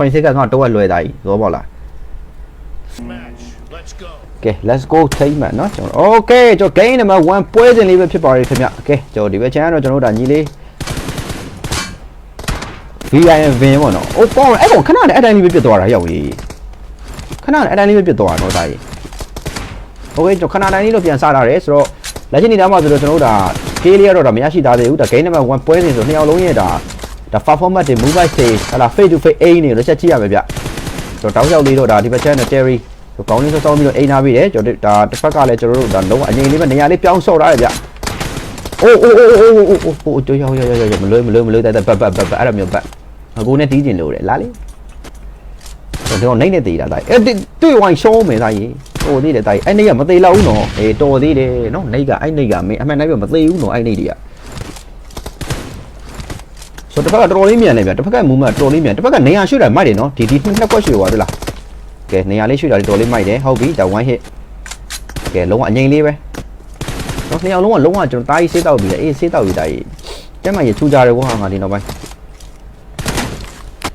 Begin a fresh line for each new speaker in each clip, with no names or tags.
26ကငါတော့လွယ်တာကြီးသဘောပေါက်လား
Match. Let's go.
ကဲ let's go ထိမ့်မယ်เนาะကျွန်တော် okay ကျွန်တော် game number 1ပွဲစဉ်လေးပဲဖြစ်ပါရခင်ဗျ okay ကျွန်တော်ဒီဘက် channel တော့ကျွန်တော်တို့ဒါညီလေး VIN VIN ပေါ့နော်။အိုးပေါင်းအဲ့ကောင်ခဏနဲ့အဲ့တိုင်းလေးပဲပြတ်သွားတာရောက်ကြီး။ခဏနဲ့အဲ့တိုင်းလေးပဲပြတ်သွားတာတော့ဒါကြီး။ Okay ကျွန်တော်ခဏတိုင်းလေးတော့ပြန်စားထားတယ်ဆိုတော့လက်ရှိနေတာမှဆိုတော့ကျွန်တော်တို့ဒါ scale လေးကတော့ဒါမရရှိသားသေးဘူး။ဒါ game number 1ပွဲစဉ်ဆိုနှစ်ယောက်လုံးရဲ့ဒါ ဒါ performance တွေ move back တွေဟလာ face to face aim တွေတော့ချက်ကြည့်ရမယ်ဗျ။ကျွန်တော်တောက်လျှောက်လေးတော့ဒါဒီဘက် channel Terry ဆိုကောင်းလေးစောစောပြီးတော့အိမ်ထားပြီးတယ်ကျွန်တော်ဒါတစ်ဖက်ကလည်းကျွန်တော်တို့ဒါလုံးဝအငြိမ်လေးပဲနေရာလေးပြောင်းဆော့ထားတယ်ဗျ။အိုးအိုးအိုးအိုးအိုးအိုးအိုးကြောက်ရောက်ရောက်ရောက်မလွယ်မလွယ်မလွယ်တဲ့ဘတ်ဘတ်ဘတ်ဘတ်အဲ့လိုမျိုးဘတ်အကူနဲ့တီးကျင်လို့တယ်လာလေကျွန်တော်နိုင်နေသေးတာတိုင်းအဲ့တွေ့ဝိုင်းရှောင်းမယ်သားကြီးဟိုသေးတယ်သားကြီးအဲ့နေကမသေးတော့ဘူးနော်အေးတော်သေးတယ်နော်နိုင်ကအဲ့နေကမင်းအမှန်တိုင်းပြမသေးဘူးနော်အဲ့နေတွေက ဆိုတော့တစ်ဖက်ကတော်တော်လေးမြန်နေဗျတစ်ဖက်ကမူမတော်တော်လေးမြန်တစ်ဖက်ကနေရာရွှေ့တာမိုက်တယ်နော်ဒီဒီနှစ်ကွက်ရွှေ့သွားတယ်လားကဲနေရာလေးရွှေ့တာတော်တော်လေးမိုက်တယ်ဟုတ်ပြီဒါ1 hit ကဲလုံးဝအငိမ့်လေးပဲနော်နှစ်ယောက်လုံးကလုံးဝကျွန်တော်တားကြီးဆေးတောက်ပြီးတယ်အေးဆေးတောက်ပြီးတာကြီးကျမကြီးထူကြတယ်ကွာငါဒီနောက်ပိုင်း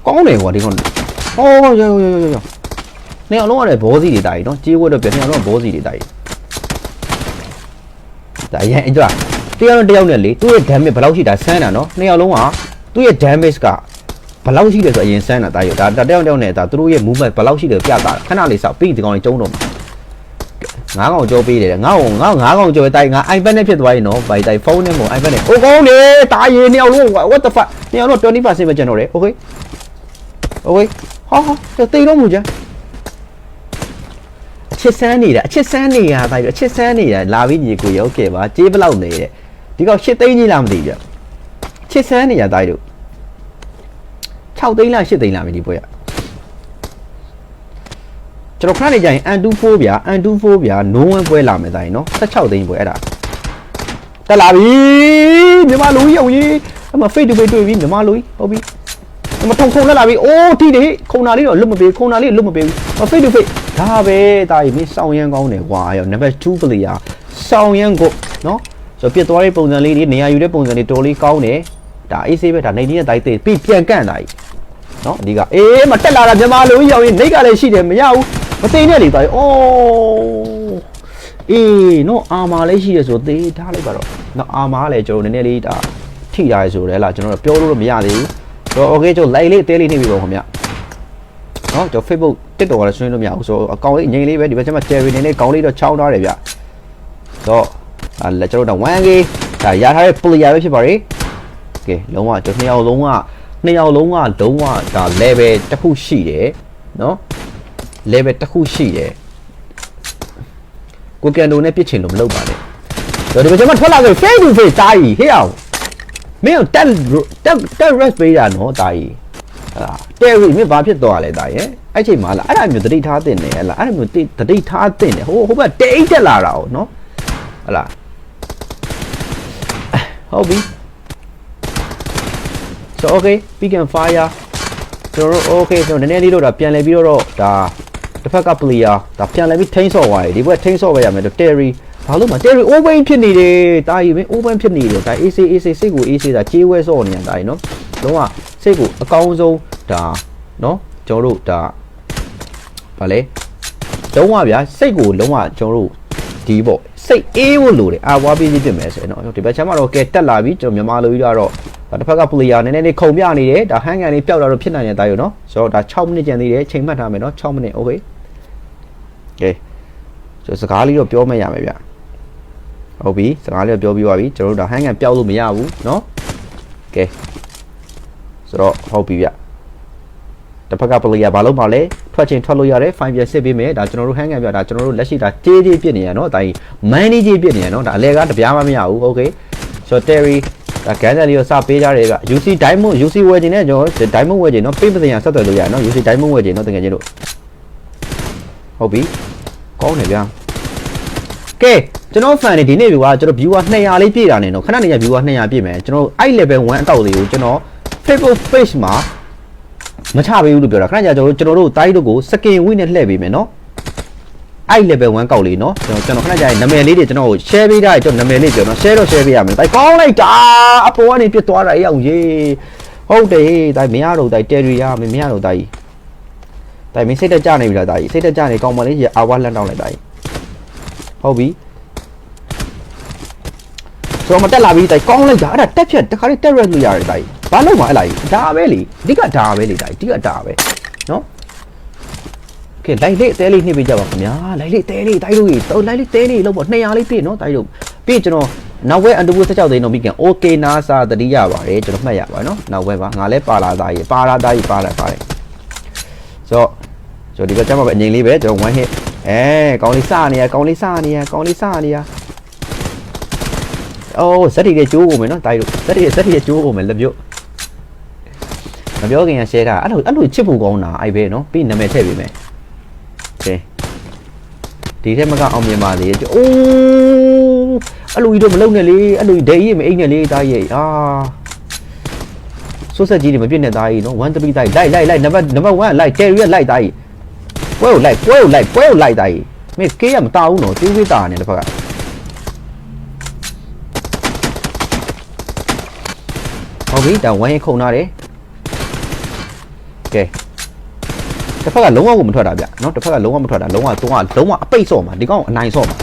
ကောင်းတယ်ကွာဒီကောင်ဟောရောရောရောရောနှစ်ယောက်လုံးကလည်းဘောစီတွေတာကြီးနော်ကြေးဝတ်တော့ပြနှစ်ယောက်လုံးကဘောစီတွေတာကြီးဒါရန်အကြွတယောက်နဲ့တယောက်နဲ့လေသူ့ရဲ့ damage ဘယ်လောက်ရှိတာဆန်းတာနော်နှစ်ယောက်လုံးက သူ့ရဲ့ damage ကဘယ်လောက်ရှိတယ်ဆိုအရင်ဆန်းတာတာကြီးဒါတယောက်တယောက်နဲ့ဒါသူတို့ရဲ့ movement ဘယ်လောက်ရှိတယ်ပြတာခဏလေးစောက်ပြီးဒီကောင်လေးကျုံးတော့မှာငါးကောင်ကြောပေးတယ်ငါ့ကောင်ငါ့ငါးကောင်ကြောပဲတိုက်ငါ iPad နဲ့ဖြစ်သွားရင်နော်ဗိုက်တိုက်ဖုန်းနဲ့မို့ iPad နဲ့အိုးကောင်းလေတာရေနှစ်ယောက်လုံး what the fuck နှစ်ယောက်လုံး20%ပဲကျန်တော့တယ် okay okay ဟာဟာတေးတော့မူကြအချစ်ဆန်းနေတာအချစ်ဆန်းနေတာတိုက်တော့အချစ်ဆန်းနေတာလာပြီးညီကိုရောကဲပါကြေးဘလောက်နေတယ်ဒီကောင်8သိန်းကြီးလားမသိကြ ချစ်ဆန်းနေတာတိုက်တော့6သိန်းလား8သိန်းလားမသိပွဲရကျွန်တော်ခဏနေကြရင် N24 ဗျာ N24 ဗျာ no one ပွဲလာမယ်တိုင်းနော်16သိန်းပွဲအဲ့ဒါတက်လာပြီမြန်မာလူကြီးအောင်ကြီးအမ face to face တွေ့ပြီမြန်မာလူကြီးဟုတ်ပြီအမထုံခုံလက်လာပြီအိုးတိတယ်ခုံနာလေးတော့လွတ်မပေးခုံနာလေးလွတ်မပေးဘူးမ face to face ဒါပဲတာကြီးမင်းစောင်းရမ်းကောင်းတယ်ကွာရော number 2 player စောင်းရမ်းကိုနော်ဆိုပြစ်သွားတဲ့ပုံစံလေးတွေနေရာယူတဲ့ပုံစံလေးတော်လေးကောင်းတယ် ဒါအေးဆေးပဲဒါနေကြီးနဲ့တိုက်သေးပြီးပြန်ကန့်တာကြီးနော်အဓိကအေးမတက်လာတာမြန်မာလူကြီးအောင်ကြီးနေကလည်းရှိတယ်မရဘူးမသိနဲ့လေတိုင်းအိုးအေးနော်အာမာလေးရှိရဆိုသေးထားလိုက်ပါတော့နော်အာမာကလည်းကျွန်တော်နည်းနည်းလေးဒါထိရရဆိုလဲလားကျွန်တော်ပြောလို့မရသေးဘူးဆိုတော့ okay ကျွန်တော် like လေးအသေးလေးနှိပ်ပြီးပါခင်ဗျနော်ကျွန်တော် Facebook TikTok ကလည်းဆွေးလို့မရဘူးဆိုတော့အကောင့်လေးအငိမ့်လေးပဲဒီဘက်ကျမှ cherry နေနဲ့ကောင်းလေးတော့ချောင်းထားတယ်ဗျဆိုတော့အဲလက်ကျွန်တော်တော့ 1k ဒါရထားတဲ့ player ပဲဖြစ်ပါလေ ကဲလုံးဝကျွန်တော်နှစ်ယောက်လုံးကနှစ်ယောက်လုံးကလုံးဝဒါ level တစ်ခုရှိတယ်နော် level တစ်ခုရှိတယ်ကိုကန်တိုနဲ့ပြစ်ချင်လို့မလုပ်ပါနဲ့တော့ဒီမှာကျွန်မထွက်လာခဲ့ face to face တာကြီးဟေ့အောင်မင်းတက်တက်တက် rest ပေးတာနော်တာကြီးဟာ terry မင်းဘာဖြစ်သွားလဲတာရဲ့အဲ့ချိန်မှာလားအဲ့ဒါမျိုးတတိထားတင်နေဟလားအဲ့ဒါမျိုးတတိထားတင်နေဟိုဟိုဘက်တိတ်တက်လာတာ哦နော်ဟလားဟုတ်ပြီ so okay we can fire ကျွန်တော်တို့ okay ကျွန်တော်နည်းနည်းလေးတော့ဒါပြန်လဲပြီးတော့ဒါတစ်ဖက်က player ဒါပြန်လဲပြီးထိန်းဆော့သွားတယ်ဒီဘက်ထိန်းဆော့ပဲရမယ်တော့ Terry ဘာလို့မ Terry open ဖြစ်နေတယ်တာကြီးမင်း open ဖြစ်နေတယ်ဒါ AC AC စိတ်ကို AC ဒါကြေးဝဲဆော့နေတာတာကြီးနော်လုံးဝစိတ်ကိုအကောင်းဆုံးဒါနော်ကျွန်တော်တို့ဒါဗာလဲလုံးဝဗျာစိတ်ကိုလုံးဝကျွန်တော်တို့ ဒီပေါ့စိတ်အေးဖို့လိုတယ်အာဝါပေးပြီးပြင်မယ်ဆိုရင်တော့ဒီဘက်ချမ်းမှာတော့ကဲတက်လာပြီကျွန်တော်မြန်မာလူကြီးကတော့ဒါတစ်ဖက်က player နည်းနည်းလေးခုံပြနေတယ်ဒါဟန်ကန်လေးပျောက်လာတော့ဖြစ်နိုင်တဲ့တာရုံနော်ဆိုတော့ဒါ6မိနစ်ကျန်သေးတယ်ချိန်မှတ်ထားမယ်နော်6မိနစ် okay ကဲကျွန်တော်စကားလေးတော့ပြောမရမယ်ဗျဟုတ်ပြီစကားလေးတော့ပြောပြီးပါပြီကျွန်တော်တို့ဒါဟန်ကန်ပျောက်လို့မရဘူးနော်ကဲဆိုတော့ဟုတ်ပြီဗျ တစ်ဖက်က player ဘာလို့မလဲထွက်ချင်းထွက်လို့ရတယ် fine ပြန်စစ်ပေးမယ်ဒါကျွန်တော်တို့ဟန်ကန်ပြဒါကျွန်တော်တို့လက်ရှိဒါတေးသေးပြစ်နေရနော်ဒါကြီး money ကြီးပြစ်နေရနော်ဒါအလဲကားတပြားမှမရဘူး okay ဆိုတော့ Terry ဒါကန်တယ်လေးကိုစပေးကြတယ်ဗျ UC Diamond UC ဝယ်ခြင်းနဲ့ကျွန်တော် Diamond ဝယ်ခြင်းနော်ပိတ်ပစံရဆက်သွယ်လို့ရတယ်နော် UC Diamond ဝယ်ခြင်းနော်တကယ်ချင်းတို့ဟုတ်ပြီကောင်းတယ်ဗျာကဲကျွန်တော် fan တွေဒီနေ့ view ကကျွန်တော် viewer 200လေးပြည့်တာနေတော့ခဏနေရ viewer 200ပြည့်မယ်ကျွန်တော်အဲ့ level 1အတောက်လေးကိုကျွန်တော် Facebook page မှာ မချပေးဘူးလို့ပြောတာခဏကြာကျွန်တော်တို့ကျွန်တော်တို့တိုင်းတို့ကိုစကင်ဝိနဲ့လှည့်ပေးမယ်နော်အဲ့ level 1ကောက်လေးနော်ကျွန်တော်ကျွန်တော်ခဏကြာရင်နာမည်လေးတွေကျွန်တော်ကို share ပေးတာကျွန်တော်နာမည်လေးပြောနော် share တော့ share ပေးရမယ်တိုင်ကောင်းလိုက်တာအပေါ်ကနေပြစ်သွားတာရအောင်ရေဟုတ်တယ်တိုင်မရတော့တိုင်တယ်ရီရမယ်မရတော့တိုင်တိုင်မင်းစိတ်တက်ကြနေပြီလားတိုင်စိတ်တက်ကြနေကောင်းမလေးရအာဝါလန်တောင်းလိုက်တိုင်ဟုတ်ပြီကျွန်တော်မတက်လာပြီတိုင်ကောင်းလိုက်တာအဲ့ဒါတက်ဖြတ်တခါလေးတက်ရက်လို့ရတယ်တိုင်ဘာလို့မအဲ့လိုက်ဒါပဲလေအဓိကဒါပဲလေတိုင်အဓိကဒါပဲနော်ကဲလိုက်လေးအသေးလေးနှိပ်ပေးကြပါခင်ဗျာလိုက်လေးတဲလေးတိုက်လို့ရေတော့လိုက်လေးတဲလေးလောက်ပေါ့200လေးပြည့်နော်တိုက်လို့ပြည့်ကျွန်တော်နောက်ဝဲအန်တူဘူး16သိန်းတော့ပြီးကန် okay နာစာတတိရပါတယ်ကျွန်တော်မှတ်ရပါနော်နောက်ဝဲပါငါလဲပါလာသားကြီးပါလာသားကြီးပါလာပါတယ်ဆိုတော့ကျွန်တော်ဒီကကျမပဲအငိမ့်လေးပဲကျွန်တော် one hit အဲကောင်းလေးစနေရကောင်းလေးစနေရကောင်းလေးစနေရအိုးဇက်တီတွေကျိုးကုန်မယ်နော်တိုက်လို့ဇက်တီဇက်တီတွေကျိုးကုန်မယ်လက်ပြုတ် မပြောခင်က share တာအဲ့လိုအဲ့လိုချစ်ဖို့ကောင်းတာအဲ့ပဲနော်ပြီးနာမည်ထည့်ပေးမယ်ကဲဒီထက်မကအောင်မြင်ပါသေးရဲ့အိုးအဲ့လိုကြီးတော့မလုံနဲ့လေအဲ့လိုကြီးဒဲကြီးမအိတ်နဲ့လေတားရဲ့အာဆိုးဆက်ကြီးတွေမပြည့်နဲ့တားကြီးနော်1 3တားကြီးလိုက်လိုက်လိုက်နံပါတ်နံပါတ်1လိုက်တယ်ရီလိုက်တားကြီးပွဲကိုလိုက်ပွဲကိုလိုက်ပွဲကိုလိုက်တားကြီးမင်းကေးရမတားဘူးနော်တီးဝေးတာနဲ့တစ်ဖက်ကဟုတ်ပြီဒါဝိုင်းခုံထားတယ် ကဲတစ်ဖက်ကလုံးဝကိုမထွက်တာဗျနော်တစ်ဖက်ကလုံးဝမထွက်တာလုံးဝသုံးကလုံးဝအပိတ်ဆော့မှာဒီကောင်အနိုင်ဆော့မှာ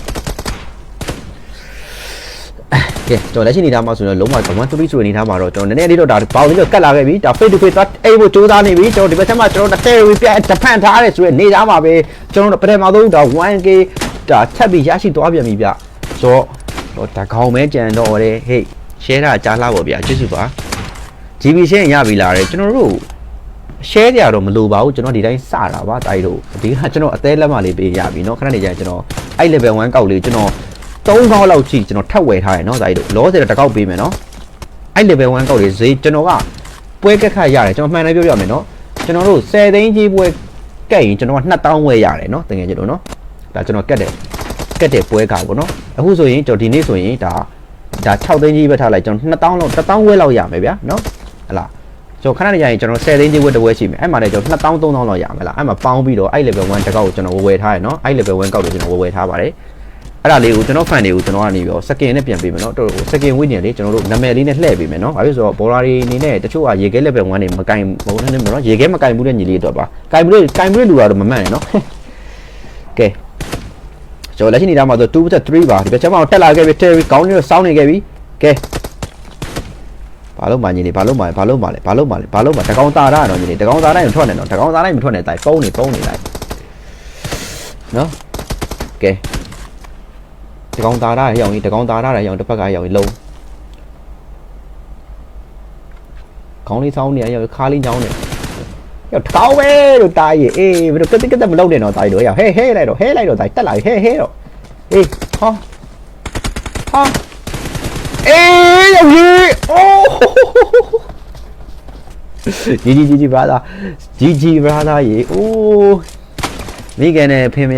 ကဲကျွန်တော်လက်ရှိနေထားမှာဆိုတော့လုံးဝ133ဆိုနေထားမှာတော့ကျွန်တော်နည်းနည်းလေးတော့ဒါဘောင်းလေးတော့ကတ်လာခဲ့ပြီဒါ face to face သွားအဲ့ဖို့စူးစမ်းနေပြီကျွန်တော်ဒီဘက်ထက်မှကျွန်တော်တစ်ထည့်ရီပြတဖန်ထားရဲဆိုရနေသားမှာပဲကျွန်တော်ပထမဆုံးဒါ 1k ဒါချက်ပြီးရရှိသွားပြန်ပြီဗျဆိုတော့ဒါကောင်ပဲကြံတော့တယ်ဟေ့ share တာကြားလာပါဗျာကျေးဇူးပါ GB ရှင်းရပြီလားတဲ့ကျွန်တော်တို့ share ကြရတော့မလိုပါဘူးကျွန်တော်ဒီတိုင်းစတာပါတိုက်တို့ဒီကကျွန်တော်အသေးလက်မလေးပေးရပြီเนาะခဏနေကြရင်ကျွန်တော်အဲ့ level 1ကောက်လေးကျွန်တော်3ကောက်လောက်ကြည့်ကျွန်တော်ထပ်ဝယ်ထားရယ်เนาะတိုက်တို့လောဆယ်တစ်ကောက်ပေးမယ်เนาะအဲ့ level 1ကောက်လေးဈေးကျွန်တော်ကပွဲကက်ခတ်ရတယ်ကျွန်တော်မှန်တယ်ပြောပြမယ်เนาะကျွန်တော်တို့10သိန်းကြီးပွဲကက်ရင်ကျွန်တော်က2000ဝယ်ရတယ်เนาะတကယ်ကြလို့เนาะဒါကျွန်တော်ကက်တယ်ကက်တယ်ပွဲကပေါ့เนาะအခုဆိုရင်ကျွန်တော်ဒီနေ့ဆိုရင်ဒါဒါ6သိန်းကြီးပဲထားလိုက်ကျွန်တော်2000လောက်1000ဝယ်လောက်ရမယ်ဗျာเนาะဟလာ ကျွန်တော်ခဏနေကြရင်ကျွန်တော်10သိန်းကြီးဝက်တစ်ဝက်ရှိမယ်အဲ့မှာလည်းကျွန်တော်2000 3000လောက်ရမယ်လားအဲ့မှာပေါင်းပြီးတော့အဲ့ level 1တကောက်ကိုကျွန်တော်ဝယ်ဝယ်ထားရနော်အဲ့ level 1ကောက်ကိုကျွန်တော်ဝယ်ဝယ်ထားပါတယ်အဲ့ဒါလေးကိုကျွန်တော် fan တွေကိုကျွန်တော်ကနေပြီးတော့ second နဲ့ပြန်ပေးမယ်နော်တော်တော် second win နေလေကျွန်တော်တို့နာမည်လေးနဲ့လှည့်ပေးမယ်နော်ဘာဖြစ်ဆိုတော့ border တွေအနေနဲ့တချို့ကရေခဲ level 1တွေမကင်မဟုတ်နဲ့နော်ရေခဲမကင်ဘူးတဲ့ညီလေးတော့ပါကင်ဘူးကင်ဘူးလူကတော့မမှန်နဲ့နော်ကဲကျွန်တော်လက်ရှိနေတာမှာဆို2.3ပါဒီဘက်ချက်မှာတက်လာခဲ့ပြီ Terry ကောင်းနေတော့စောင်းနေခဲ့ပြီကဲ ဘာလို့မှညီနေဘာလို့မှဘာလို့မှလဲဘာလို့မှလဲဘာလို့မှတကောင်သားရတော့ညီနေတကောင်သားတိုင်းမထွက်နဲ့တော့တကောင်သားတိုင်းမထွက်နဲ့တိုင်ပုံးနေပုံးနေလိုက်နော်ကဲတကောင်သားရရရောင်ကြီးတကောင်သားရရရောင်တစ်ဖက်ကရောင်ကြီးလုံးခေါင်းလေးဆောင်းနေရရောင်ခါလေးညောင်းနေရောက်ထောင်းပဲလို့တားရီအေးဘယ်လိုကတိကတမလုပ်နေတော့တားရီတော့ရောက်ဟဲဟဲလိုက်တော့ဟဲလိုက်တော့တားတက်လာဟဲဟဲတော့အေးဟာဟာ အေးရောက်ကြီးအိုးဂျီဂျီဂျီဂျီဘရာသာဂျီဂျီဘရာသာရေအိုးမိခင်နဲ့ဖင်မ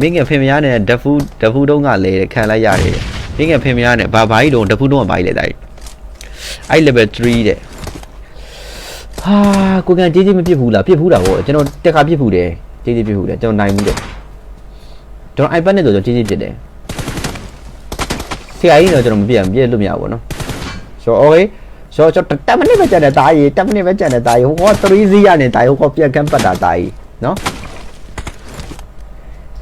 မိခင်ဖင်မရနဲ့ဒဖူးဒဖူးတုံးကလေခံလိုက်ရတယ်မိခင်ဖင်မရနဲ့ဘာဘာကြီးတုံးဒဖူးတုံးကဘာကြီးလဲတိုက်အဲ့ level 3တဲ့ဟာကိုကန်ဂျီဂျီမပြစ်ဘူးလားပြစ်ဘူးတာဗောကျွန်တော်တက်ခါပြစ်ဘူးတယ်ဂျီဂျီပြစ်ဘူးတယ်ကျွန်တော်နိုင်ဘူးတယ်ကျွန်တော် iPad နဲ့ဆိုကျွန်တော်ဂျီဂျီပြစ်တယ် ဆရာကြီးတော့ကျွန်တော်မပြတ်ပြက်လို့မရဘူးနော်ဆိုတော့ okay ဆိုတော့ကျွန်တော်10မိနစ်ပဲကြာတယ်တာကြီး10မိနစ်ပဲကြာတယ်တာကြီးဟော3စီးရနေတာကြီးဟောပြက်ကန်းပတ်တာတာကြီးနော်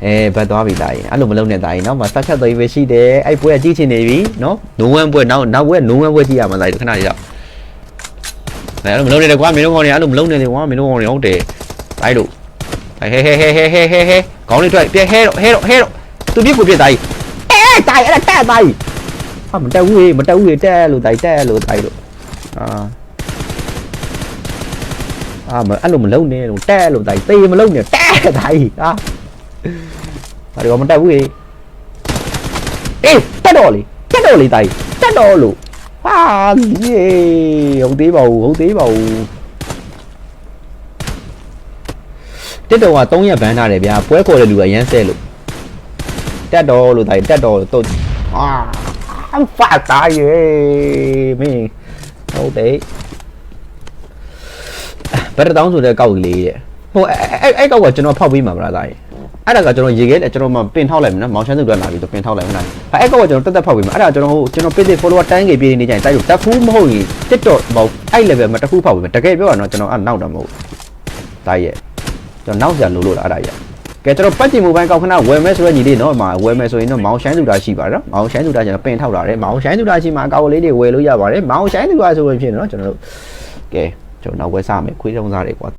အဲဘတ်သွားပြီတာကြီးအဲ့လိုမလုပ်နဲ့တာကြီးနော်မဆက်ချက်သွေးပဲရှိတယ်အဲ့ပွဲကကြီးချင်နေပြီနော်နိုဝမ်ပွဲနောက်နောက်ပွဲနိုဝမ်ပွဲကြီးရမှာတာကြီးခဏလေးတော့အဲ့လိုမလုပ်နဲ့ကွာမင်းတို့ကောင်တွေအဲ့လိုမလုပ်နဲ့လေကွာမင်းတို့ကောင်တွေဟုတ်တယ်တိုက်လို့ဟဲဟဲဟဲဟဲဟဲဟဲဟဲခေါင်းလေးထွက်ပြဲဟဲတော့ဟဲတော့ဟဲတော့သူပြစ်ကိုပြစ်တာကြီး အဲတားကြီးအဲ့ဒါတက်တားကြီးဟာမတက်ဘူးဟေးမတက်ဘူးဟေးတက်လို့တိုက်တက်လို့တိုက်လို့အာအာမအဲ့လိုမလုံနဲ့လို့တက်လို့တိုက်သေးမလုံနဲ့တက်တိုက်ဟာဘာလို့မတက်ဘူးဟေးအေးတက်တော့လေတက်တော့လေတိုက်တက်တော့လို့ဟာယေဟုတ်သေးပါဘူးဟုတ်သေးပါဘူးတက်တော့က3ရက်ဘန်းထားတယ်ဗျာပွဲခေါ်တဲ့လူကအရန်ဆဲလို့ တက်တော့လို့တိုက်တက်တော့တော့အာ I'm fat တားရေမင်းဟုတ်တယ်ဘယ်တောင်းဆိုတဲ့ကောက်ကလေးတဲ့ဟိုအဲ့အဲ့ကောက်ကကျွန်တော်ဖောက်ပြီးမှာဗလားသားရေအဲ့ဒါကကျွန်တော်ရေခဲကျွန်တော်မှပင်ထောက်လိုက်မယ်နော်မောင်ချမ်းစုကလာပြီးတော့ပင်ထောက်လိုက်မယ်နော်အဲ့ကောက်ကကျွန်တော်တက်တက်ဖောက်ပြီးမှာအဲ့ဒါကျွန်တော်ဟိုကျွန်တော် page follower တန်းကြီးပြေးနေကြရင်တိုက်လို့တက်ဖူးမဟုတ်ရင် TikTok မဟုတ်အဲ့ level မှာတက်ဖူးဖောက်ပြီးမှာတကယ်ပြောရတော့ကျွန်တော်အဲ့နောက်တော့မဟုတ်သားရေကျွန်တော်နောက်ဆရာလို့လို့လားအဲ့ဒါကြီး ကဲကျွန်တော်ပတ်ကြည့်မိုဘိုင်းကောက်ခဏဝယ်မယ်ဆိုတော့ညီလေးနော်မှာဝယ်မယ်ဆိုရင်တော့မောင်ရှိုင်းသူတာရှိပါတော့မောင်ရှိုင်းသူတာကျွန်တော်ပင်ထောက်လာတယ်မောင်ရှိုင်းသူတာရှိမှာအကောက်လေးတွေဝယ်လို့ရပါတယ်မောင်ရှိုင်းသူတာဆိုရင်ဖြစ်နော်ကျွန်တော်တို့ကဲကျွန်တော်နောက်ဝယ်စားမယ်ခွေးတုံးစားတွေကွာ